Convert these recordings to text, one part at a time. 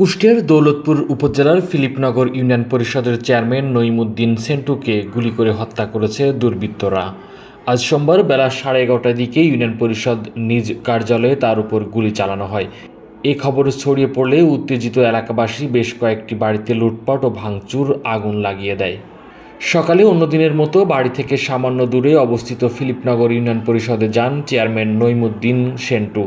কুষ্টিয়ার দৌলতপুর উপজেলার ফিলিপনগর ইউনিয়ন পরিষদের চেয়ারম্যান নইমুদ্দিন সেন্টুকে গুলি করে হত্যা করেছে দুর্বৃত্তরা। আজ সোমবার বেলা সাড়ে এগারোটার দিকে ইউনিয়ন পরিষদ নিজ কার্যালয়ে তার উপর গুলি চালানো হয়। এ খবর ছড়িয়ে পড়লে উত্তেজিত এলাকাবাসী বেশ কয়েকটি বাড়িতে লুটপাট ও ভাঙচুর আগুন লাগিয়ে দেয়। সকালে অন্য দিনের মতো বাড়ি থেকে সামান্য দূরে অবস্থিত ফিলিপনগর ইউনিয়ন পরিষদে যান চেয়ারম্যান নইমুদ্দিন সেন্টু।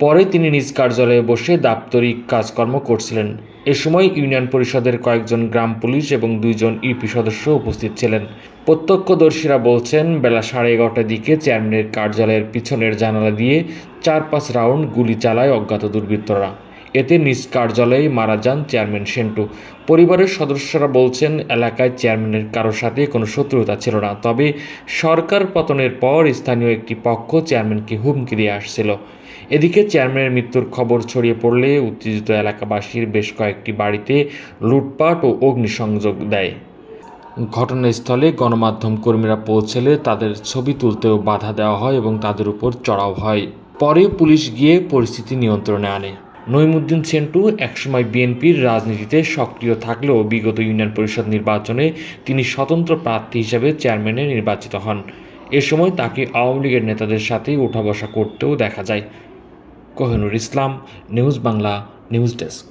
পরে তিনি নিজ কার্যালয়ে বসে দাপ্তরিক কাজকর্ম করছিলেন। এ সময় ইউনিয়ন পরিষদের কয়েকজন গ্রাম পুলিশ এবং দুইজন ইউপি সদস্য উপস্থিত ছিলেন। প্রত্যক্ষদর্শীরা বলছেন, বেলা সাড়ে এগারোটার দিকে চেয়ারম্যানের কার্যালয়ের পিছনের জানালা দিয়ে চার পাঁচ রাউন্ড গুলি চালায় অজ্ঞাত দুর্বৃত্তরা। এতে নিজ কার্যালয়ে মারা যান চেয়ারম্যান সেন্টু। পরিবারের সদস্যরা বলছেন, এলাকায় চেয়ারম্যানের কারোর সাথে কোনো শত্রুতা ছিল না। তবে সরকার পতনের পর স্থানীয় একটি পক্ষ চেয়ারম্যানকে হুমকি দিয়ে আসছিল। এদিকে চেয়ারম্যানের মৃত্যুর খবর ছড়িয়ে পড়লে উত্তেজিত এলাকাবাসীর বেশ কয়েকটি বাড়িতে লুটপাট ও অগ্নিসংযোগ দেয়। ঘটনাস্থলে গণমাধ্যম কর্মীরা পৌঁছলে তাদের ছবি তুলতেও বাধা দেওয়া হয় এবং তাদের উপর চড়াও হয়। পরে পুলিশ গিয়ে পরিস্থিতি নিয়ন্ত্রণে আনে। নইমুদ্দিন সেন্টু একসময় বিএনপির রাজনীতিতে সক্রিয় থাকলেও বিগত ইউনিয়ন পরিষদ নির্বাচনে তিনি স্বতন্ত্র প্রার্থী হিসেবে চেয়ারম্যানে নির্বাচিত হন। এ সময় তাকে আওয়ামী লীগের নেতাদের সাথে উঠা বসা করতেও দেখা যায়। Kohinoor Islam, news Bangla, news desk.